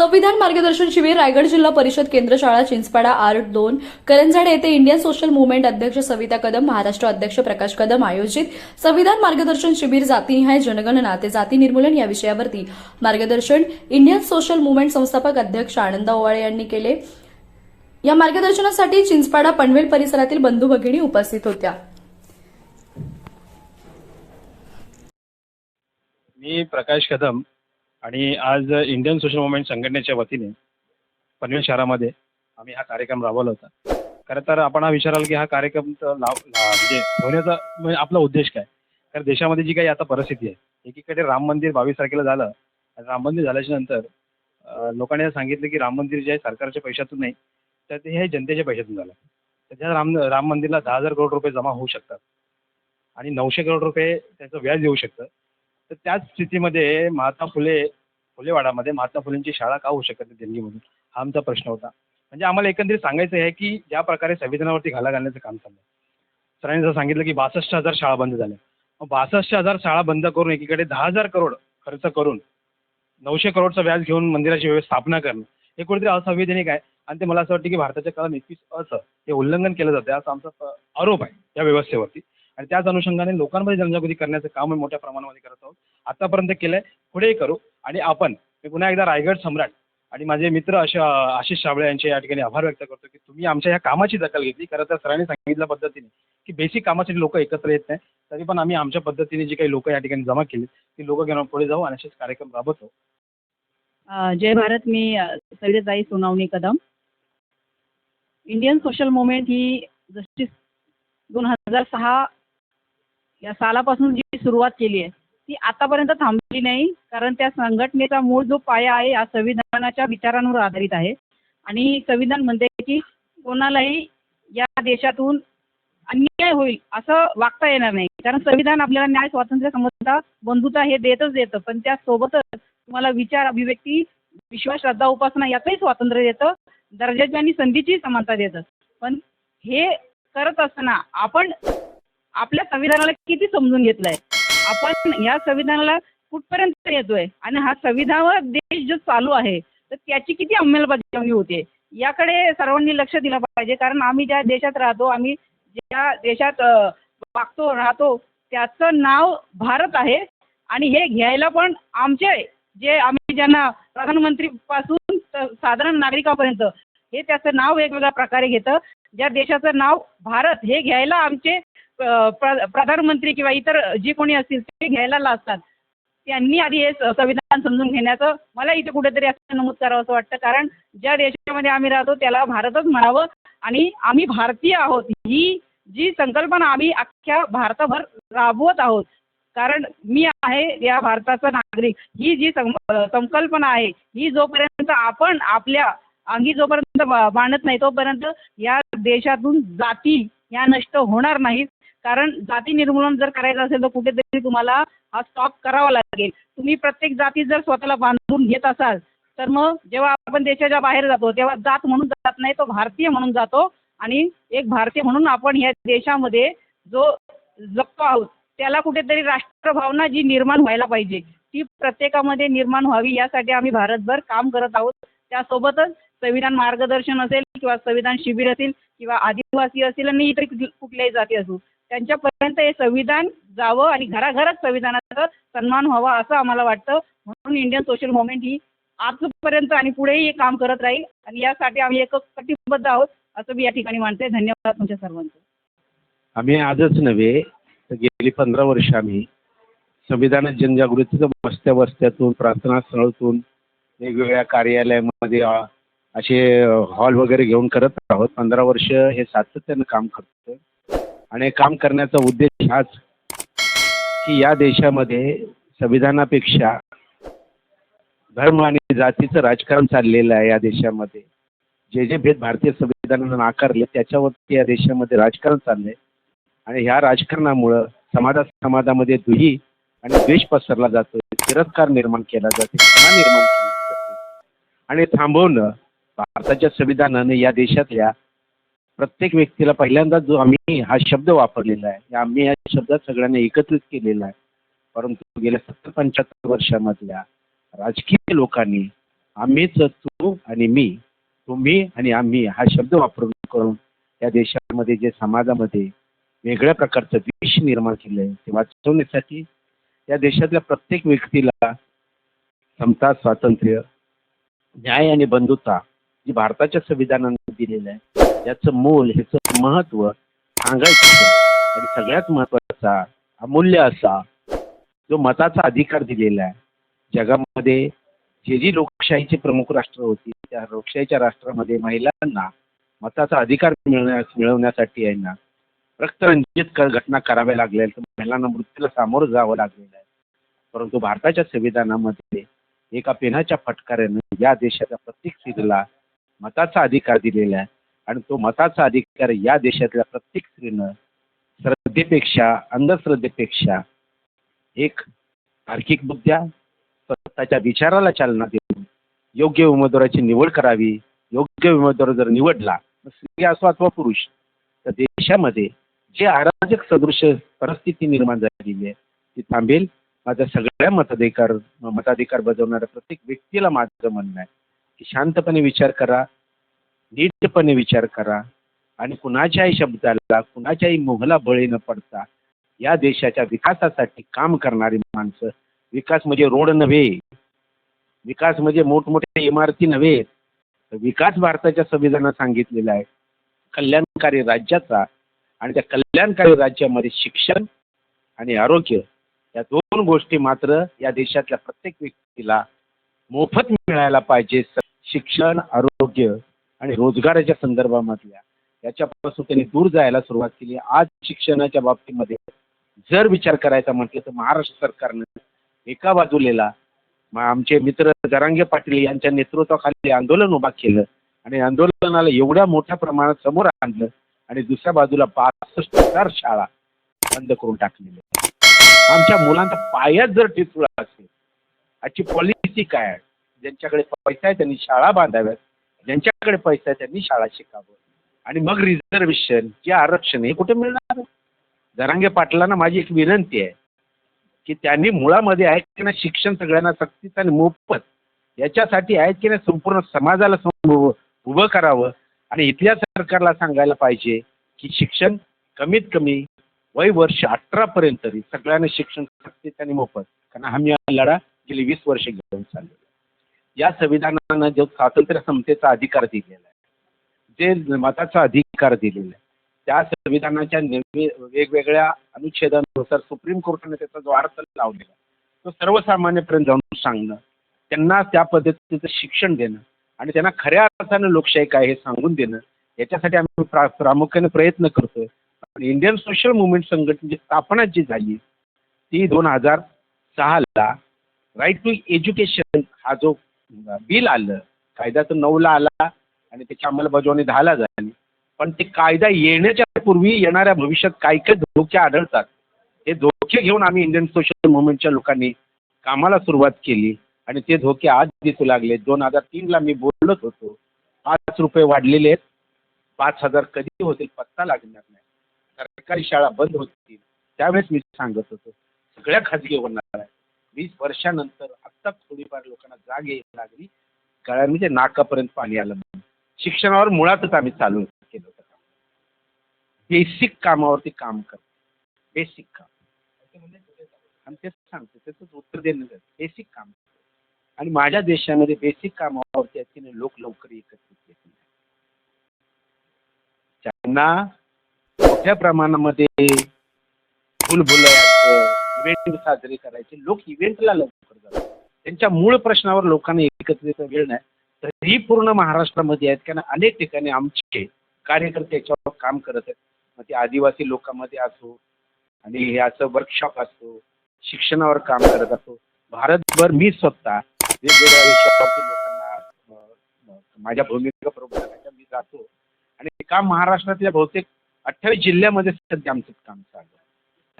संविधान मार्गदर्शन शिबिर रायगड जिल्हा परिषद केंद्र शाळा चिंचपाडा आर्ट दोन करंजाडे येथे इंडियन सोशल मुवमेंट अध्यक्ष सविता कदम महाराष्ट्र अध्यक्ष प्रकाश कदम आयोजित संविधान मार्गदर्शन शिबिर जातीनिहाय जनगणना ते जाती निर्मूलन या विषयावरती मार्गदर्शन इंडियन सोशल मुवमेंट संस्थापक अध्यक्ष आनंद ओवाळे यांनी केले. या मार्गदर्शनासाठी चिंचपाडा पनवेल परिसरातील बंधू भगिनी उपस्थित होत्या. मी प्रकाश कदम आणि आज इंडियन सोशल मुवमेंट संघटनेच्या वतीने पनवेल शहरामध्ये आम्ही हा कार्यक्रम राबवला होता. खरं तर आपण हा विचाराल की हा कार्यक्रम तर लाव ला- म्हणजे होण्याचा म्हणजे आपला उद्देश काय? कारण देशामध्ये जी काही आता परिस्थिती आहे एकीकडे राम मंदिर बावीस तारखेला झालं आणि राम मंदिर झाल्याच्यानंतर लोकांनी सांगितलं की राम मंदिर जे आहे सरकारच्या पैशातून नाही तर ते हे जनतेच्या पैशातून झालं. त्याच्या राम राम मंदिरला दहा हजार करोड रुपये जमा होऊ शकतात. आणि नऊशे करोड रुपये त्याचं व्याज येऊ शकतं. तर त्याच स्थितीमध्ये महात्मा फुले फुलेवाडामध्ये महात्मा फुलेंची शाळा का होऊ शकत नाही देणगीमधून हा आमचा प्रश्न होता. म्हणजे आम्हाला एकंदरीत सांगायचं आहे की ज्या प्रकारे संविधानावरती घाला घालण्याचं काम चाललं सरांनी जर सांगितलं की बासष्ट हजार शाळा बंद झाल्या. मग बासष्ट हजार शाळा बंद करून एकीकडे दहा हजार करोड खर्च करून नऊशे करोडचं व्याज घेऊन मंदिराची व्यवस्थापना करणं हे कुठेतरी असंवैधानिक आहे. आणि ते मला असं वाटतं की भारताच्या कलम एकवीस असं हे उल्लंघन केलं जातं असा आमचा आरोप आहे या व्यवस्थेवरती. आणि त्याच अनुषंगाने लोकांमध्ये जनजागृती करण्याचं काम मोठ्या प्रमाणामध्ये करत आहोत. आतापर्यंत केलं आहे पुढेही करू. आणि आपण मी पुन्हा एकदा रायगड सम्राट आणि माझे मित्र अशा आशिष साबळे यांचे या ठिकाणी आभार व्यक्त करतो की तुम्ही आमच्या ह्या कामाची दखल घेतली. खरं तर सरांनी सांगितल्या पद्धतीने की बेसिक कामासाठी लोक एकत्र येत नाही तरी पण आम्ही आमच्या पद्धतीने जी काही लोक या ठिकाणी जमा केली ती लोक घेऊन पुढे जाऊ आणि असेच कार्यक्रम राबवतो. जय भारत मी अ, Jai Sonawane Kadam. Indian social movement ही जशी दोन हजार सहा या सालापासून जी सुरुवात केली आहे ती आतापर्यंत थांबली नाही. कारण त्या संघटनेचा मूळ जो पाया आहे हा संविधानाच्या विचारांवर आधारित आहे. आणि संविधान म्हणते की कोणालाही या देशातून अन्याय होईल असं वागता येणार नाही. कारण संविधान आपल्याला न्याय स्वातंत्र्य समता बंधुता हे देतच देतं. पण त्यासोबतच तुम्हाला विचार अभिव्यक्ती विश्वास श्रद्धा उपासना याचंही स्वातंत्र्य देतं. दर्जाची आणि संधीची समानता देतं. पण हे करत असताना आपण आपल्या संविधानाला किती समजून घेतलंय? आपण या संविधानाला कुठपर्यंत येतोय? आणि हा संविधानावर देश जो चालू आहे तर त्याची किती अंमलबजावणी होते? याकडे सर्वांनी लक्ष दिलं पाहिजे. कारण आम्ही ज्या देशात राहतो आम्ही ज्या देशात वागतो राहतो त्याचं नाव भारत आहे. आणि हे घ्यायला पण आमचे जे आम्ही ज्यांना प्रधानमंत्रीपासून तर साधारण नागरिकापर्यंत हे त्याचं नाव वेगवेगळ्या प्रकारे घेतं. ज्या देशाचं नाव भारत हे घ्यायला आमचे प्र प्रधानमंत्री किंवा इतर जे कोणी असतील ते घ्यायला लाजतात. त्यांनी आधी हे संविधान समजून घेण्याचं मला इथे कुठेतरी असं नमूद करावं असं वाटतं. कारण ज्या देशामध्ये आम्ही राहतो त्याला भारतच म्हणावं आणि आम्ही भारतीय आहोत. ही जी संकल्पना आम्ही अख्ख्या भारतभर राबवत आहोत. कारण मी आहे या भारताचा नागरिक. ही जी सं संकल्पना आहे ही जोपर्यंत आपण आपल्या अंगी जोपर्यंत बांधत नाही तोपर्यंत या देशातून जाती या नष्ट होणार नाहीत. कारण जाती निर्मूलन जर करायचं असेल तर कुठेतरी तुम्हाला हा स्टॉप करावा लागेल. तुम्ही प्रत्येक जाती जर स्वतःला बांधून घेत असाल तर मग जेव्हा आपण देशाच्या बाहेर जातो तेव्हा जात म्हणून जात नाही तो भारतीय म्हणून जातो आणि एक भारतीय म्हणून आपण ह्या देशामध्ये जो जगतो आहोत त्याला कुठेतरी राष्ट्रभावना जी निर्माण व्हायला पाहिजे ती प्रत्येकामध्ये निर्माण व्हावी यासाठी आम्ही भारतभर काम करत आहोत. त्यासोबतच संविधान मार्गदर्शन असेल किंवा संविधान शिबिर असेल किंवा आदिवासी असेल आणि इतर कुठल्याही जाती असू त्यांच्यापर्यंत हे संविधान जावं आणि घराघरात संविधानाचा सन्मान व्हावा असं आम्हाला वाटतं. म्हणून इंडियन सोशल मुवमेंट ही आजपर्यंत आणि पुढेही हे काम करत राहील आणि यासाठी आम्ही एक कटिबद्ध आहोत असं मी या ठिकाणी मानते. धन्यवाद तुमच्या सर्वांचं. आम्ही आजच नव्हे तर गेली पंधरा वर्ष आम्ही संविधान जनजागृतीचं वस्त्या वस्त्यातून प्रार्थनास्थळातून वेगवेगळ्या कार्यालयामध्ये असे हॉल वगैरे घेऊन करत आहोत. पंधरा वर्ष हे सातत्यानं काम करतो आणि काम करण्याचा उद्देश हाच की या देशामध्ये संविधानापेक्षा धर्म आणि जातीचं राजकारण चाललेलं आहे या देशामध्ये. जे जे भेद भारतीय संविधानानं नाकारले त्याच्यावरती या देशामध्ये राजकारण चाललंय. आणि ह्या राजकारणामुळं समाजा समाजामध्ये दुही आणि द्वेष पसरला जातो. तिरस्कार निर्माण केला जाते. निर्माण केली जाते. आणि थांबवणं भारताच्या संविधानाने या देशातल्या प्रत्येक व्यक्तीला पहिल्यांदा जो आम्ही हा शब्द वापरलेला आहे या आम्ही या शब्दात सगळ्यांना एकत्रित केलेला आहे. परंतु गेल्या सत्तर पंच्याहत्तर वर्षामधल्या राजकीय लोकांनी आम्हीच तू आणि मी तुम्ही आणि आम्ही हा शब्द वापरून करून या देशामध्ये जे समाजामध्ये वेगळ्या प्रकारचं विष निर्माण केलं आहे ते वाचवण्यासाठी या देशातल्या प्रत्येक व्यक्तीला समता स्वातंत्र्य न्याय आणि बंधुता जी भारताच्या संविधानाने दिलेलं आहे. याचं मोल ह्याचं महत्त्व सांगायचं आणि सगळ्यात महत्त्वाचा अमूल्य असा जो मताचा अधिकार दिलेला आहे जगामध्ये जे जी लोकशाहीचे प्रमुख राष्ट्र होती त्या लोकशाहीच्या राष्ट्रामध्ये महिलांना मताचा अधिकार मिळवण्यास मिळवण्यासाठी आहे ना रक्तरंजित घटना कराव्या लागल्या तर महिलांना मृत्यूला सामोरं जावं लागलेलं आहे. परंतु भारताच्या संविधानामध्ये एका पेनाच्या फटकाऱ्यानं या देशाच्या प्रत्येक स्त्रीला मताचा अधिकार दिलेला आहे. आणि तो मताचा अधिकार या देशातल्या प्रत्येक स्त्रीनं श्रद्धेपेक्षा अंधश्रद्धेपेक्षा एक तार्किक मुद्द्या स्वतःच्या विचाराला चालना देऊन योग्य उमेदवाराची निवड करावी योग्य उमेदवार जर निवडला स्त्री असो अथवा पुरुष तर देशामध्ये जे अराजक सदृश परिस्थिती निर्माण झालेली आहे ती थांबेल. माझा सगळ्या मताधिकार मताधिकार बजावणाऱ्या प्रत्येक व्यक्तीला माझं म्हणणं आहे की शांतपणे विचार करा. नीटपणे विचार करा आणि कुणाच्याही शब्दाला कुणाच्याही मोहला बळी न पडता या देशाच्या विकासासाठी काम करणारी माणसं विकास म्हणजे रोड नव्हे विकास म्हणजे मोठमोठ्या इमारती नव्हे विकास भारताच्या संविधानात सांगितलेला आहे. कल्याणकारी राज्याचा आणि त्या कल्याणकारी राज्यामध्ये शिक्षण आणि आरोग्य या दोन गोष्टी मात्र या देशातल्या प्रत्येक व्यक्तीला मोफत मिळायला पाहिजे. शिक्षण आरोग्य आणि रोजगाराच्या संदर्भामधल्या याच्यापासून त्यांनी दूर जायला सुरुवात केली. आज शिक्षणाच्या बाबतीमध्ये जर विचार करायचा म्हटलं तर महाराष्ट्र सरकारनं एका बाजूलेला मग आमचे मित्र जरांगे पाटील यांच्या नेतृत्वाखाली आंदोलन उभा केलं आणि आंदोलनाला एवढ्या मोठ्या प्रमाणात समोर आणलं आणि दुसऱ्या बाजूला पासष्ट हजार शाळा बंद करून टाकलेल्या. आमच्या मुलांचा पायात जर टिचुळा असेल आजची पॉलिसी काय आहे? ज्यांच्याकडे पैसा आहे त्यांनी शाळा बांधाव्यात. ज्यांच्याकडे पैसा आहे त्यांनी शाळा शिकावं. आणि मग रिझर्वेशन जे आरक्षण हे कुठे मिळणार? जरांगे पाटलांना माझी एक विनंती आहे की त्यांनी मुळामध्ये आहेत की ना शिक्षण सगळ्यांना सक्तीचं आणि मोफत याच्यासाठी आहेत की नाही संपूर्ण समाजाला सम- उभं करावं. आणि इथल्या सरकारला सांगायला पाहिजे की शिक्षण कमीत कमी वय वर्ष अठरापर्यंत तरी सगळ्यांना शिक्षण सक्तीचं आणि मोफत. कारण आम्ही हा लढा गेली वीस वर्ष घेऊन चाललेलो या संविधानानं जो स्वातंत्र्य समतेचा अधिकार दिलेला आहे जे मताचा अधिकार दिलेला आहे त्या संविधानाच्या निर्मि वेगवेगळ्या अनुच्छेदानुसार सुप्रीम कोर्टाने त्याचा जो अर्थ लावलेला आहे, तो सर्वसामान्यपर्यंत जाऊन सांगणं त्यांना त्या पद्धतीचं शिक्षण देणं आणि त्यांना खऱ्या अर्थानं लोकशाही काय हे सांगून देणं याच्यासाठी आम्ही प्रा प्रामुख्याने प्रयत्न करतोय. पण इंडियन सोशल मुवमेंट संघटनेची स्थापना जी झाली ती दोन हजार सहाला राईट टू एज्युकेशन हा जो बिल आलं. कायदा तर नऊला आला आणि त्याची अंमलबजावणी दहाला झाली. पण ते कायदा येण्याच्या पूर्वी येणाऱ्या भविष्यात काही काही धोके आढळतात हे धोके घेऊन आम्ही इंडियन सोशल मुवमेंटच्या लोकांनी कामाला सुरुवात केली आणि ते धोके आज दिसू लागले. दोन हजार तीनला मी बोलत होतो. पाच रुपये वाढलेले आहेत. पाच हजार कधी होतील पत्ता लागणार नाही. सरकारी शाळा बंद होतील. त्यावेळेस मी सांगत होतो. सगळ्या खाजगी होणार आहे वीस वर्षानंतर आत्ताच थोडीफार लोकांना जाग यायला लागली. गळ्या म्हणजे नाकापर्यंत पाणी आलं म्हणून. शिक्षणावर मुळातच आम्ही चालू केलं होतं काम. बेसिक कामावरती काम करतो. बेसिक काम. आणि तेच सांगतो त्याचंच उत्तर देणं बेसिक काम. आणि माझ्या देशामध्ये बेसिक कामावरती आहेत की नाही लोक लवकर एकत्रित येत नाही त्यांना मोठ्या प्रमाणामध्ये भूलभुलयाचं इव्हेंट साजरे करायचे. लोक इव्हेंटला लवकर जातात. त्यांच्या मूळ प्रश्नावर लोकांना एकत्रित वेळ नाही. तरी पूर्ण महाराष्ट्रामध्ये आहेत. कारण अनेक ठिकाणी आमचे कार्यकर्ते याच्यावर काम करत आहेत. मग ते आदिवासी लोकांमध्ये असो आणि हे असं वर्कशॉप असो शिक्षणावर काम करत असो. भारतभर मी स्वतः वेगवेगळ्या विषयावरती लोकांना माझ्या भूमिका प्रबोधनाच्या मी जातो. आणि काम महाराष्ट्रातल्या बहुतेक अठ्ठावीस जिल्ह्यामध्ये सध्या आमचं काम चालू आहे.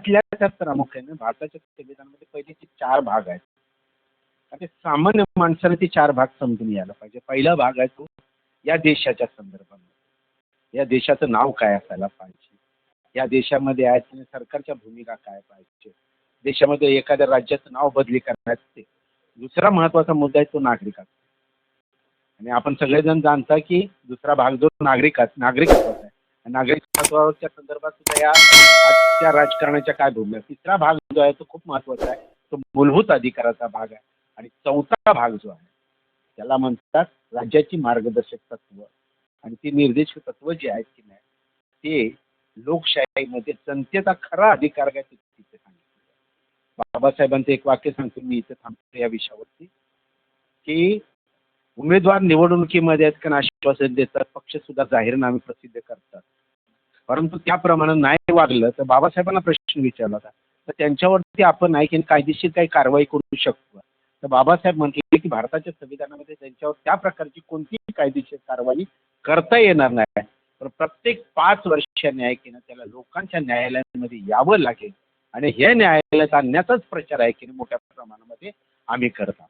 त्यातल्या त्यात प्रामुख्याने भारताच्या संविधानामध्ये पहिले ते चार भाग आहेत. आणि सामान्य माणसाने ते चार भाग समजून यायला पाहिजे. पहिला भाग आहे तो या देशाच्या संदर्भामध्ये. या देशाचं नाव काय असायला पाहिजे? या देशामध्ये आहे सरकारच्या भूमिका काय पाहिजे? देशामध्ये एखाद्या राज्याचं नाव बदली करण्यात ते दुसरा महत्त्वाचा मुद्दा आहे तो नागरिकाचा. आणि आपण सगळेजण जाणता की दुसरा भाग जो नागरिकात नागरिक नागरिक नागरिकत्वाच्या संदर्भात सुद्धा या आजच्या राजकारणाच्या काय भूमिका तिसरा भाग जो आहे तो खूप महत्त्वाचा आहे. तो मूलभूत अधिकाराचा भाग आहे आणि चौथा भाग जो आहे त्याला म्हणतात राज्याची मार्गदर्शक तत्व. आणि ती निर्देशक तत्व जी आहेत की नाही ते लोकशाहीमध्ये जनतेचा खरा अधिकार काय तिथे सांगितलं बाबासाहेबांचं एक वाक्य सांगतो मी इथे थांबतो या विषयावरती की उमेदवार निवडणुकीमध्ये आहेत का आश्वासन देतात पक्ष सुद्धा जाहीरनामे प्रसिद्ध करतात. परंतु त्याप्रमाणे नाही वागलं तर बाबासाहेबांना प्रश्न विचारला होता. तर त्यांच्यावरती आपण नाही की कायदेशीर काही कारवाई करू शकतो? तर बाबासाहेब म्हटले की भारताच्या संविधानामध्ये त्यांच्यावर त्या प्रकारची कोणतीही कायदेशीर कारवाई करता येणार नाही. पण प्रत्येक पाच वर्षाच्या न्यायकीनं की त्याला लोकांच्या न्यायालयामध्ये यावं लागेल. आणि हे न्यायालयात आणण्याचाच प्रचार आहे की नाही मोठ्या प्रमाणामध्ये आम्ही करत आहोत.